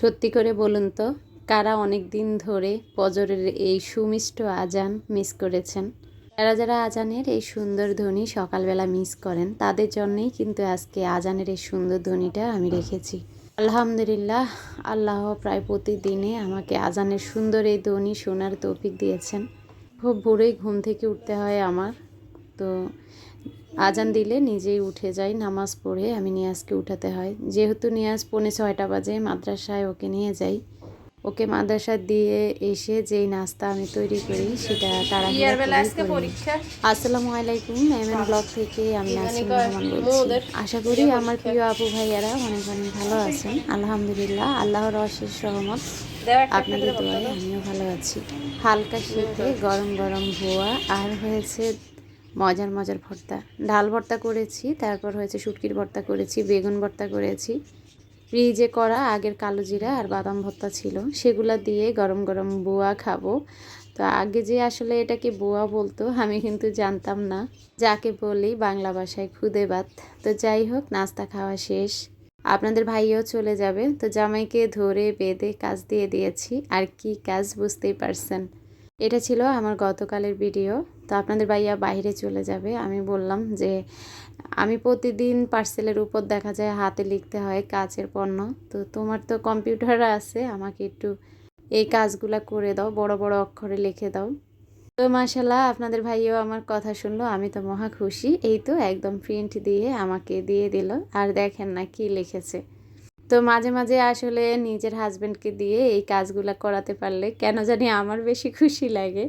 সত্যি করে বলুন তো, কারা অনেক দিন ধরে ফজরের এই সুমিষ্ট আজান মিস করেছেন? যারা যারা আজানের এই সুন্দর ধ্বনি সকালবেলা মিস করেন, তাদের জন্যই কিন্তু আজকে আজানের এই সুন্দর ধ্বনিটা আমি রেখেছি। আলহামদুলিল্লাহ, আল্লাহ প্রায় প্রতিদিনে আমাকে আজানের সুন্দর এই ধ্বনি শোনার তৌফিক দিয়েছেন। খুব ভোরেই ঘুম থেকে উঠতে হয় আমার, তো আজান দিলে নিজেই উঠে যাই নামাজ পড়ে আমি নিয়াজকে উঠাতে হয়। যেহেতু নিয়াজ পৌনে ছয়টা বাজে মাদ্রাসায় ওকে নিয়ে যাই। ওকে মাদ্রাসায় দিয়ে এসে যেই নাস্তা আমি তৈরি করি সেটা তারা আসসালামু আলাইকুম এমএন ব্লগ থেকে আমি নাসিম রহমান বলছি। আশা করি আমার প্রিয় আপু ভাইয়ারা অনেক অনেক ভালো আছেন। আলহামদুলিল্লাহ আল্লাহর অশেষ রহমত। একটা আপনাদের দোয়ায় আমিও ভালো আছি। হালকা শীতে গরম গরম ভুয়া আর হয়েছে মজার মজার ভর্তা। ডাল ভর্তা করেছি, তারপর হয়েছে শুটকির ভর্তা করেছি, বেগুন ভর্তা করেছি। ফ্রিজে করা আগের কালো জিরা আর বাদাম ভর্তা ছিল, সেগুলো দিয়ে গরম গরম বুয়া খাব। তো আগে যে আসলে এটাকে বুয়া বলতো, আমি কিন্তু জানতাম না। যাকে বলি বাংলা ভাষায় খুদে ভাত। তো যাই হোক, নাস্তা খাওয়া শেষ। আপনাদের ভাইও চলে যাবে। তো জামাইকে ধরে বেঁধে কাজ দিয়ে দিয়েছি। আর কি কাজ বুঝতেই পারছেন। এটা ছিল আমার গতকালের ভিডিও। তো আপনাদের ভাইয়া বাইরে চলে যাবে। আমি বললাম যে, আমি প্রতিদিন পার্সেলের উপর দেখা যায় হাতে লিখতে হয় কাজের পণ্য। তো তোমার তো কম্পিউটার আছে, আমাকে একটু এই কাজগুলা করে দাও, বড় বড় অক্ষরে লিখে দাও। তো মাশাল্লাহ আপনাদের ভাইও আমার কথা শুনলো, আমি তো মহা খুশি। এই তো একদম প্রিন্ট দিয়ে আমাকে দিয়ে দিল, আর দেখেন না কি লিখেছে। তো মাঝে মাঝে আসলে নিজের হাজব্যান্ডকে দিয়ে এই কাজগুলো করাতে পারলে কেন জানি আমার বেশি খুশি লাগে।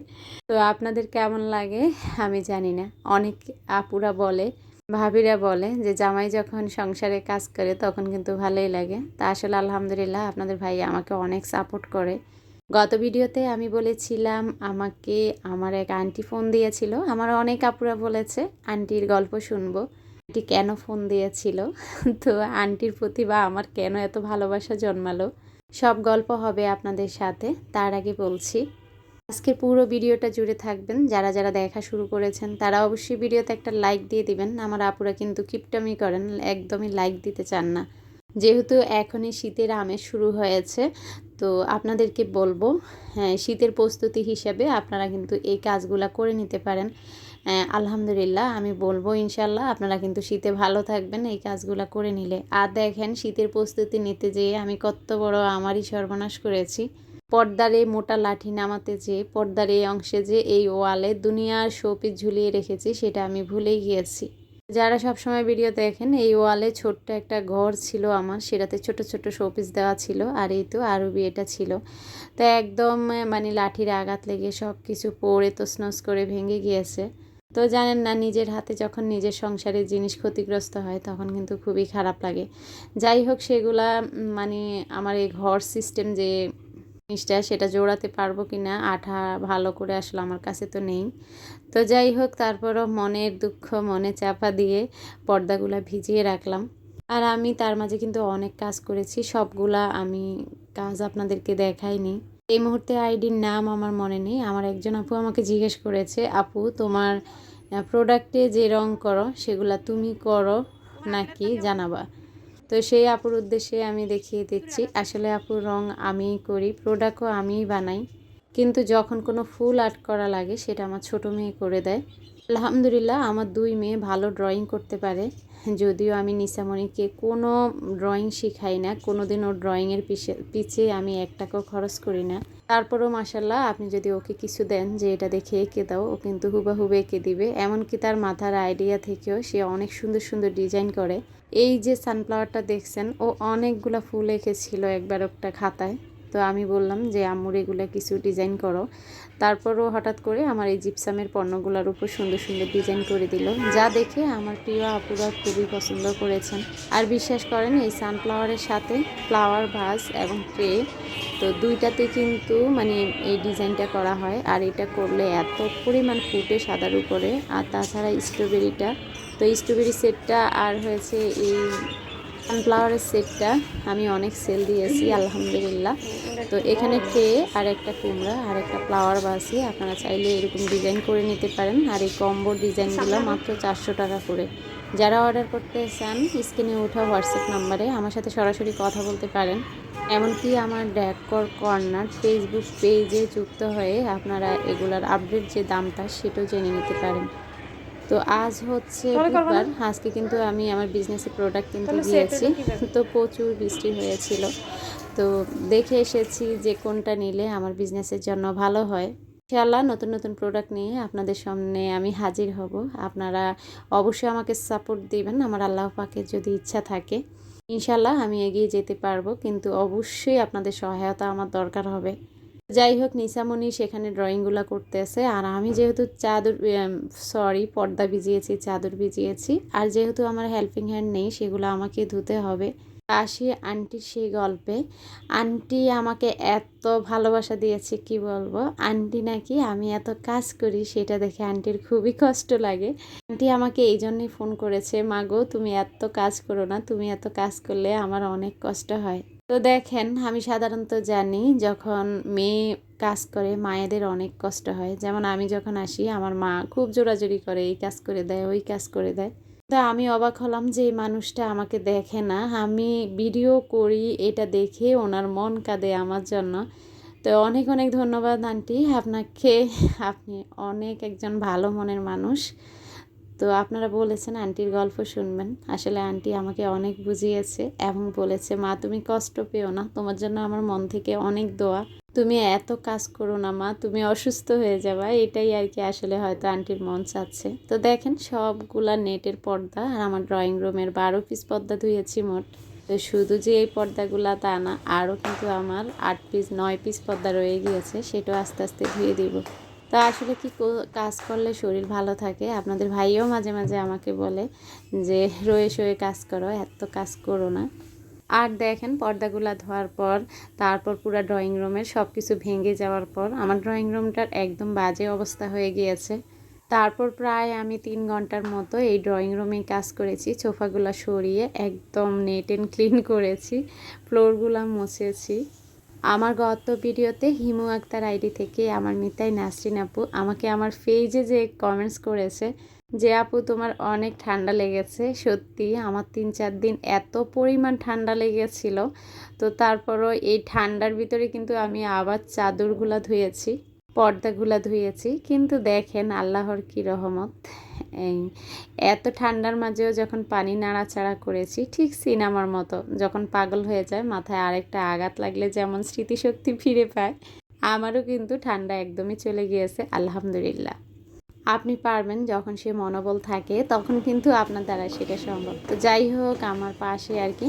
তো আপনাদের কেমন লাগে? আমি জানি না। অনেক আপুরা বলে, ভাবিরা বলে যে জামাই যখন সংসারে কাজ করে তখন কিন্তু ভালোই লাগে। তা আসলে আলহামদুলিল্লাহ আপনাদের ভাই আমাকে অনেক সাপোর্ট করে। গত ভিডিওতে আমি বলেছিলাম, আমাকে আমার এক আন্টি ফোন দিয়েছিল। আমার অনেক আপুরা বলেছে আন্টির গল্প শুনব। আন্টি কেন ফোন দিয়েছিল? তো আন্টির প্রতি বা আমার কেন এত ভালোবাসা জন্মালো? সব গল্প হবে আপনাদের সাথে, তার আগে বলছি। আজকের পুরো ভিডিওটা জুড়ে থাকবেন। যারা যারা দেখা শুরু করেছেন, তারা অবশ্যই ভিডিওতে একটা লাইক দিয়ে দিবেন। আমার আপুরা কিন্তু কিপটামি করেন, একদমই লাইক দিতে চান না। যেহেতু এখনই শীতের আমেজ শুরু হয়েছে, তো আপনাদেরকে বলব হ্যাঁ শীতের প্রস্তুতি হিসাবে আপনারা কিন্তু এই কাজগুলো করে নিতে পারেন। আলহামদুলিল্লাহ, আমি বলব ইনশাল্লাহ আপনারা কিন্তু শীতে ভালো থাকবেন এই কাজগুলো করে নিলে। আর দেখেন, শীতের প্রস্তুতি নিতে যেয়ে আমি কত বড় আমারই সর্বনাশ করেছি। পর্দারে মোটা লাঠি নামাতে যে, পর্দার এই অংশে যে, এই ওয়ালে দুনিয়ার শোপিস ঝুলিয়ে রেখেছি, সেটা আমি ভুলেই গিয়েছি। যারা সবসময় ভিডিও দেখেন, এই ওয়ালে ছোট্ট একটা ঘর ছিল আমার, সেটাতে ছোট ছোট শোপিস দেওয়া ছিল, আর এই তো আরও বিয়েটা ছিল। তো একদম মানে লাঠির আঘাত লেগে সব কিছু পড়ে, তছনছ করে ভেঙে গিয়েছে। তো জানেন না, নিজের হাতে যখন নিজের সংসারের জিনিস ক্ষতিগ্রস্ত হয়, তখন কিন্তু খুবই খারাপ লাগে। যাই হোক, সেগুলা মানে আমার এই ঘর সিস্টেম যে জিনিসটা, সেটা জোড়াতে পারব কি না, আঠা ভালো করে আসলে আমার কাছে তো নেই। তো যাই হোক, তারপরও মনের দুঃখ, মনে চাপা দিয়ে পর্দাগুলা ভিজিয়ে রাখলাম। আর আমি তার মাঝে কিন্তু অনেক কাজ করেছি, সবগুলা আমি কাজ আপনাদেরকে দেখাইনি। এই মুহূর্তে আইডির নাম আমার মনে নেই। আমার একজন আপু আমাকে জিজ্ঞেস করেছে, আপু, তোমার প্রোডাক্টে যে রং করো, সেগুলা তুমি করো নাকি জানাবা? তো সেই আপুর উদ্দেশ্যে আমি দেখিয়ে দিচ্ছি, আসলে আপুর রং আমিই করি প্রোডাক্টও আমিই বানাই। কিন্তু যখন কোনো ফুল আর্ট করা লাগে, সেটা আমার ছোট মেয়ে করে দেয়। আলহামদুলিল্লাহ, আমার দুই মেয়ে ভালো ড্রয়িং করতে পারে। যদিও আমি নিসামণিকে কোনো ড্রয়িং শিখাই না কোনো দিন ওর ড্রয়িংয়ের পিছে পিছে আমি এক টাকাও খরচ করি না। তারপরও মাসাল্লাহ আপনি যদি ওকে কিছু দেন যে এটা দেখে এঁকে দাও, ও কিন্তু হুবাহুব এঁকে দিবে। এমনকি তার মাথার আইডিয়া থেকেও সে অনেক সুন্দর সুন্দর ডিজাইন করে। এই যে সানফ্লাওয়ারটা দেখছেন, ও অনেকগুলা ফুল এঁকেছিল একবার একটা খাতায়। তো আমি বললাম যে, আম্মুর এগুলো কিছু ডিজাইন করো। তারপরও হঠাৎ করে আমার এই জিপসামের পণ্যগুলোর উপর সুন্দর সুন্দর ডিজাইন করে দিল। যা দেখে আমার প্রিয় আপুরা খুবই পছন্দ করেছেন। আর বিশ্বাস করেন, এই সানফ্লাওয়ারের সাথে ফ্লাওয়ার ভাস এবং ট্রে তো দুইটাতে কিন্তু মানে এই ডিজাইনটা করা হয়। আর এটা করলে এত পরিমাণ ফুটে সাদার উপরে। আর তাছাড়া স্ট্রবেরিটা তো স্ট্রবেরি সেটটা আর হয়েছে এই সানফ্লাওয়ারের সেটটা আমি অনেক সেল দিয়েছি, আলহামদুলিল্লাহ। তো এখানে ট্রে আর একটা কুমড়া আর একটা ফ্লাওয়ার বাসি। আপনারা চাইলে এরকম ডিজাইন করে নিতে পারেন। আর এই কম্বো ডিজাইনগুলো মাত্র চারশো টাকা করে। যারা অর্ডার করতে চান, স্ক্রিনে ওঠা হোয়াটসঅ্যাপ নাম্বারে আমার সাথে সরাসরি কথা বলতে পারেন। এমনকি আমার ড্যাকর কর্নার ফেসবুক পেজে যুক্ত হয়ে আপনারা এগুলার আপডেট যে দামটা, সেটাও জেনে নিতে পারেন। তো আজ হচ্ছে বুধবার। আজকে কিন্তু আমি আমার বিজনেসের প্রোডাক্ট কিনতে গিয়েছি তো প্রচুর বৃষ্টি হয়েছিল। তো দেখে এসেছি যে কোনটা নিলে আমার বিজনেসের জন্য ভালো হয়। ইনশাআল্লাহ নতুন নতুন প্রোডাক্ট নিয়ে আপনাদের সামনে আমি হাজির হব। আপনারা অবশ্যই আমাকে সাপোর্ট দিবেন। আমার আল্লাহ পাকের যদি ইচ্ছা থাকে ইনশাআল্লাহ আমি এগিয়ে যেতে পারব। কিন্তু অবশ্যই আপনাদের সহায়তা আমার দরকার হবে। যাই হোক নিসামণি সেখানে ড্রয়িংগুলো করতেছে। আর আমি যেহেতু চাদর সরি পর্দা ভিজিয়েছি, চাদর ভিজিয়েছি। আর যেহেতু আমার হেল্পিং হ্যান্ড নেই, সেগুলো আমাকে ধুতে হবে। আসি আন্টির সেই গল্পে, আন্টি, আমাকে এত ভালোবাসা দিয়েছে, কি বলব? আন্টি নাকি আমি এত কাজ করি, সেটা দেখে আন্টির খুবই কষ্ট লাগে। আন্টি আমাকে এই জন্যই ফোন করেছে মাগো তুমি এত কাজ করো না, তুমি এত কাজ করলে আমার অনেক কষ্ট হয়। তো দেখেন, আমি সাধারণত জানি যখন মেয়ে কাজ করে, মায়েদের অনেক কষ্ট হয়। যেমন আমি যখন আসি, আমার মা খুব জোরাজোরি করে, এই কাজ করে দেয়, ওই কাজ করে দেয়। তো আমি অবাক হলাম যে এই মানুষটা আমাকে দেখে না। আমি ভিডিও করি এটা দেখে ওনার মন কাঁদে আমার জন্য। তো অনেক অনেক ধন্যবাদ, আন্টি। আপনাকে, আপনি অনেক একজন ভালো মনের মানুষ। তো আপনারা বলেছেন আন্টির গল্প শুনবেন। আসলে আন্টি আমাকে অনেক বুঝিয়েছে এবং বলেছে, মা, তুমি কষ্ট পেও না। তোমার জন্য আমার মন থেকে অনেক দোয়া। তুমি এত কাজ করো না, মা। তুমি অসুস্থ হয়ে যাবা। এটাই আর কি আসলে হয়তো আন্টির মন চাচ্ছে। তো দেখেন, সবগুলা নেটের পর্দা আর আমার ড্রয়িং রুমের বারো পিস পর্দা ধুয়েছি মোট। তো শুধু যে এই পর্দাগুলা তা না, আরও কিন্তু আমার আট পিস, নয় পিস পর্দা রয়ে গিয়েছে। সেটাও আস্তে আস্তে ধুয়ে দিব। তো আসলে কি কাজ করলে শরীর ভালো থাকে? আপনাদের ভাইও মাঝে মাঝে আমাকে বলে যে, রয়ে শয়ে কাজ করো, এত কাজ করো না। আর দেখেন পর্দাগুলা ধোয়ার পর, তারপর পুরো ড্রয়িং রুমের সব কিছু ভেঙে যাওয়ার পর, আমার ড্রয়িং রুমটার একদম বাজে অবস্থা হয়ে গিয়েছে। তারপর প্রায় আমি তিন ঘণ্টার মতো এই ড্রয়িং রুমে কাজ করেছি, সোফাগুলো সরিয়ে একদম নেট অ্যান্ড ক্লিন করেছি ফ্লোরগুলো মুছেছি। আমার গত ভিডিওতে হিমু আক্তার আইডি থেকে আমার মিতাই নাসরিন আপু আমাকে আমার ফেজে যে কমেন্টস করেছে যে, আপু, তোমার অনেক ঠান্ডা লেগেছে। সত্যি, আমার তিন চার দিন এত পরিমাণ ঠান্ডা লেগেছিল। তো তারপরও এই ঠান্ডার ভিতরে কিন্তু আমি আবার চাদরগুলা ধুয়েছি, পর্দাগুলা ধুয়েছি। কিন্তু দেখেন, আল্লাহর কি রহমত। এত ঠান্ডার মাঝেও যখন পানি নাড়াচাড়া করেছি, ঠিক সিনেমার মতো। যখন পাগল হয়ে যায়, মাথায় আরেকটা আঘাত লাগলে যেমন স্মৃতিশক্তি ফিরে পায়, আমারও কিন্তু ঠান্ডা একদমই চলে গিয়েছে, আলহামদুলিল্লাহ। আপনি পারবেন যখন সে মনোবল থাকে, তখন কিন্তু আপনার দ্বারা সেটা সম্ভব। তো যাই হোক, আমার পাশে আর কি,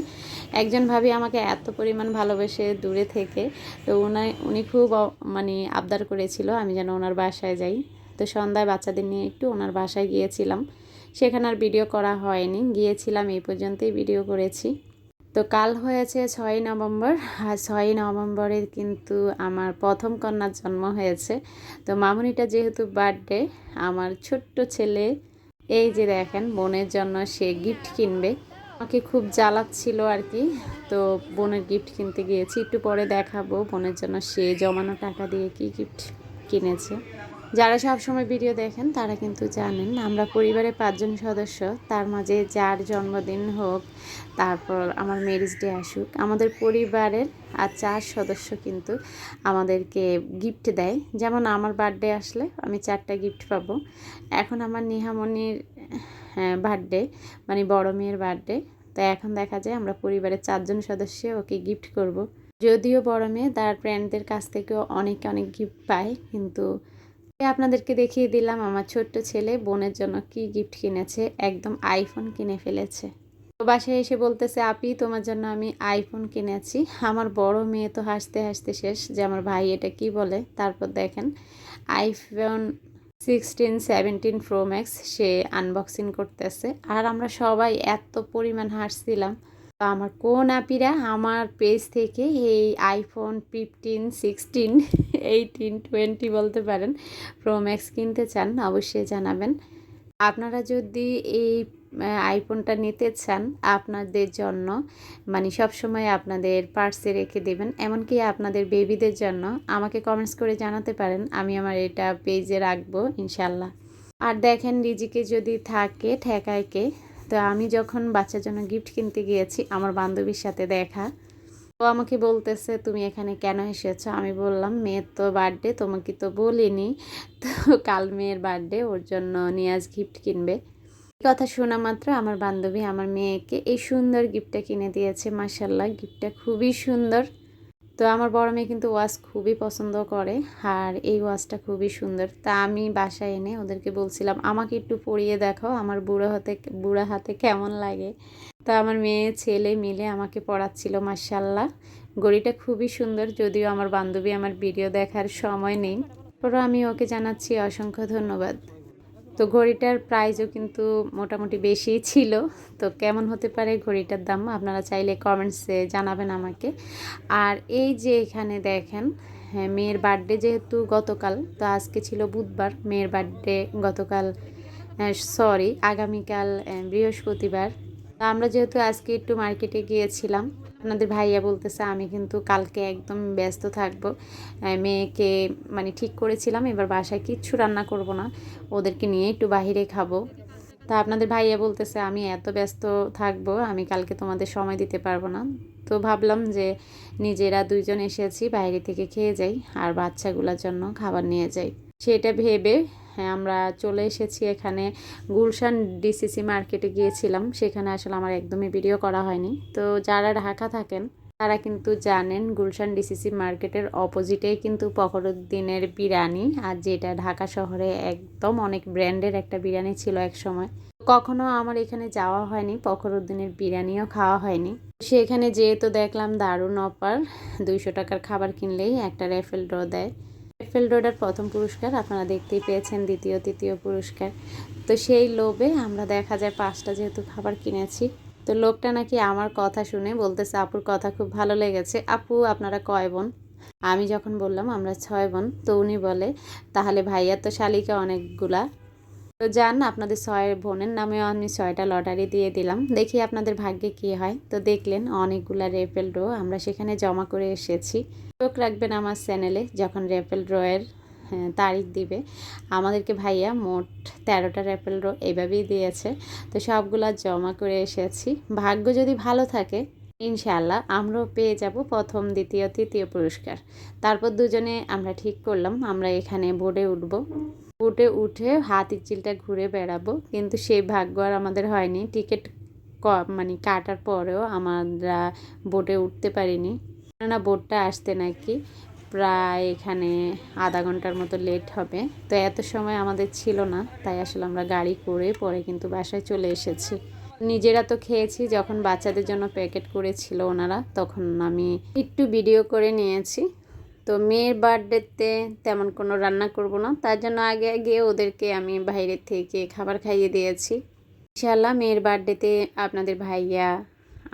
একজন ভাবি আমাকে এত পরিমাণ ভালোবেসে দূরে থেকে, তো উনি উনি খুব মানে আবদার করেছিল, আমি যেন ওনার বাসায় যাই। তো সন্ধ্যায় বাচ্চাদের নিয়ে একটু ওনার বাসায় গিয়েছিলাম। সেখানে আর ভিডিও করা হয়নি। গিয়েছিলাম, এই পর্যন্তই ভিডিও করেছি। তো কাল হয়েছে ছয়ই নভেম্বর। আর ছয়ই নভেম্বরে কিন্তু আমার প্রথম কন্যার জন্ম হয়েছে। তো মামুনিটা যেহেতু বার্থডে আমার ছোট্ট ছেলে, এই যে দেখেন, বোনের জন্য সে গিফট কিনবে। আমাকে খুব জ্বালাচ্ছিল আর কি তো বোনের গিফট কিনতে গিয়েছি। একটু পরে দেখাবো বোনের জন্য সে জমানো টাকা দিয়ে কি গিফট কিনেছে। যারা সব সময় ভিডিও দেখেন, তারা কিন্তু জানেন আমরা পরিবারে পাঁচজন সদস্য, তার মাঝে যার জন্মদিন হোক, তারপর আমার ম্যারেজ ডে আসুক, আমাদের পরিবারের আর চার সদস্য কিন্তু আমাদেরকে গিফট দেয়। যেমন আমার বার্থডে আসলে আমি চারটা গিফট পাবো। এখন আমার নিহামনির বার্থডে মানে বড় মেয়ের বার্থডে তো এখন দেখা যায় আমরা পরিবারের চারজন সদস্য ওকে গিফট করব। যদিও বড় মেয়ে, তার ফ্রেন্ডদের কাছ থেকেও অনেক অনেক গিফট পায়, কিন্তু আপনাদেরকে দেখিয়ে দিলাম আমার ছোট্ট ছেলে বোনের জন্য কি গিফট কিনেছে, একদম আইফোন কিনে ফেলেছে। তো বাসায় এসে বলতেছে, আপি, তোমার জন্য আমি আইফোন কিনেছি। আমার বড় মেয়ে তো হাসতে হাসতে শেষ যে আমার ভাই এটা কি বলে, তারপর দেখেন iPhone sixteen seventeen pro max সে আনবক্সিং করতেছে। আর আমরা সবাই এত পরিমাণ হাসছিলাম। তো আমার কোন আপিরা আমার পেজ থেকে এই iPhone fifteen sixteen eighteen twenty বলতে পারেন প্রো ম্যাক্স কিনতে চান, অবশ্যই জানাবেন। আপনারা যদি এই আইফোনটা নিতে চান, আপনাদের জন্য মানে সব সময় আপনাদের পার্সে রেখে দেবেন, এমনকি আপনাদের বেবিদের জন্য, আমাকে কমেন্টস করে জানাতে পারেন, আমি আমার এটা পেজে রাখব ইনশাল্লাহ আর দেখেন, রিজিকে যদি থাকে ঠেকায় কে তো আমি যখন বাচ্চার জন্য গিফট কিনতে গিয়েছি, আমার বান্ধবীর সাথে দেখা। ও আমাকে বলতেছে, তুমি এখানে কেন এসেছ? আমি বললাম, মেয়ের তো বার্থডে তোমাকে তো বলিনি। তো কাল মেয়ের বার্থডে ওর জন্য নিয়াজ গিফট কিনবে। কথা শোনা মাত্র আমার বান্ধবী আমার মেয়েকে এই সুন্দর গিফটটা কিনে দিয়েছে মাসাল্লাহ গিফটটা খুবই সুন্দর। তো আমার বড় মেয়ে কিন্তু ওয়াচ খুবই পছন্দ করে আর এই ওয়াচটা খুবই সুন্দর। তা আমি বাসায় এনে ওদেরকে বলছিলাম, আমাকে একটু পরিয়ে দেখো আমার বুড়ো হাতে, বুড়া হাতে কেমন লাগে? তো আমার মেয়ে, ছেলে মিলে আমাকে পড়াচ্ছিল মার্শাল্লাহ ঘড়িটা খুবই সুন্দর, যদিও আমার বান্ধবী আমার ভিডিও দেখার সময় নেই। পরও আমি ওকে জানাচ্ছি অসংখ্য ধন্যবাদ। তো ঘড়িটার প্রাইসও কিন্তু মোটামুটি বেশি ছিল। তো কেমন হতে পারে ঘড়িটার দাম আপনারা চাইলে কমেন্টসে জানাবেন আমাকে। আর এই যে এখানে দেখেন হ্যাঁ মেয়ের বার্থডে যেহেতু গতকাল, তো আজকে ছিল বুধবার, মেয়ের বার্থডে গতকাল সরি আগামীকাল বৃহস্পতিবার। তো আমরা যেহেতু আজকে একটু মার্কেটে গিয়েছিলাম আপনাদের ভাইয়া বলতেছে, আমি কিন্তু কালকে একদম ব্যস্ত থাকব। মেয়েকে মানে ঠিক করেছিলাম, এবার বাসায় কিচ্ছু রান্না করব না। ওদেরকে নিয়ে একটু বাইরে খাব। তা আপনাদের ভাইয়া বলতেছে, আমি এত ব্যস্ত থাকব, আমি কালকে তোমাদের সময় দিতে পারব না। তো ভাবলাম যে নিজেরা দুইজন এসেছি, বাইরে থেকে খেয়ে যাই, আর বাচ্চাগুলোর জন্য খাবার নিয়ে যাই। সেটা ভেবে হ্যাঁ আমরা চলে এসেছি এখানে গুলশান ডিসিসি মার্কেটে গিয়েছিলাম। সেখানে আসলে আমার একদমই ভিডিও করা হয়নি। তো যারা ঢাকা থাকেন, তারা কিন্তু জানেন গুলশান ডিসিসি মার্কেটের অপোজিটেই কিন্তু ফখরুদ্দিনের বিরিয়ানি আর যেটা ঢাকা শহরে একদম অনেক ব্র্যান্ডের একটা বিরিয়ানি ছিল এক সময় কখনো আমার এখানে যাওয়া হয়নি ফখরুদ্দিনের বিরিয়ানিও খাওয়া হয়নি। সেখানে যেহেতু দেখলাম দারুণ অফার দুইশো টাকার খাবার কিনলেই একটা রেফেল ড্র দেয়। রেফেল রোডের প্রথম পুরস্কার আপনারা দেখতেই পেয়েছেন, দ্বিতীয়, তৃতীয় পুরস্কার। তো সেই লোভে আমরা দেখা যায় পাঁচটা যেহেতু খাবার কিনেছি, তো লোকটা নাকি আমার কথা শুনে বলতেছে, আপুর কথা খুব ভালো লেগেছে। আপু, আপনারা কয় বোন? আমি যখন বললাম, আমরা ছয় বোন। তো উনি বলে, তাহলে ভাইয়ার তো শালিকা অনেকগুলা। তো যান আপনাদের ছয় বোনের নামেও আমি ছয়টা লটারি দিয়ে দিলাম। দেখি আপনাদের ভাগ্যে কি হয়। তো দেখলেন অনেকগুলা রেপেল ড্র আমরা সেখানে জমা করে এসেছি। চোখ রাখবেন আমার চ্যানেলে যখন রেপেল ড্রয়ের হ্যাঁ, তারিখ দিবে। আমাদেরকে ভাইয়া মোট তেরোটা রেপেল ড্র এইভাবেই দিয়েছে। তো সবগুলা জমা করে এসেছি। ভাগ্য যদি ভালো থাকে ইনশাআল্লাহ আমরাও পেয়ে যাব প্রথম দ্বিতীয় তৃতীয় পুরস্কার। তারপর দুজনে আমরা ঠিক করলাম আমরা এখানে বোর্ডে উঠবো। বোটে উঠে হাতির চিলটা ঘুরে বেড়াবো। কিন্তু সেই ভাগ্য আর আমাদের হয়নি। টিকিট ক- মানে কাটার পরেও আমরা বোটে উঠতে পারিনি। কেননা বোটটা আসতে নাকি প্রায় এখানে আধা ঘণ্টার মতো লেট হবে। তো এত সময় আমাদের ছিল না, তাই আসলে আমরা গাড়ি করে পরে কিন্তু বাসায় চলে এসেছি। নিজেরা তো খেয়েছি, যখন বাচ্চাদের জন্য প্যাকেট করেছিল ওনারা, তখন আমি একটু ভিডিও করে নিয়েছি। তো মেয়ের বার্থডেতে তেমন কোনো রান্না করব না। তার জন্য আগে আগে ওদেরকে আমি বাইরে থেকে খাবার খাইয়ে দিয়েছি। ইনশাল্লাহ মেয়ের বার্থডেতে আপনাদের ভাইয়া,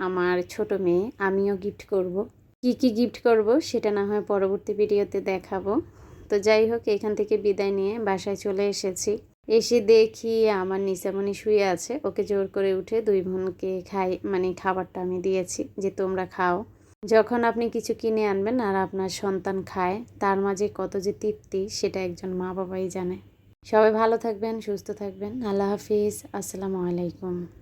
আমার ছোট মেয়ে, আমিও গিফট করব। কি কি গিফট করব সেটা না হয় পরবর্তী ভিডিওতে দেখাবো। তো যাই হোক, এখান থেকে বিদায় নিয়ে বাসায় চলে এসেছি। এসে দেখি আমার নিসামণি শুয়ে আছে। ওকে জোর করে উঠে দুই বোনকে খাই মানে খাবারটা আমি দিয়েছি যে তোমরা খাও। যখন আপনি কিছু কিনে আনবেন আর আপনার সন্তান খায়, তার মাঝে কত যে তৃপ্তি সেটা একজন মা বাবাই জানে। সবাই ভালো থাকবেন, সুস্থ থাকবেন। আল্লাহ হাফিজ। আসসালামু আলাইকুম।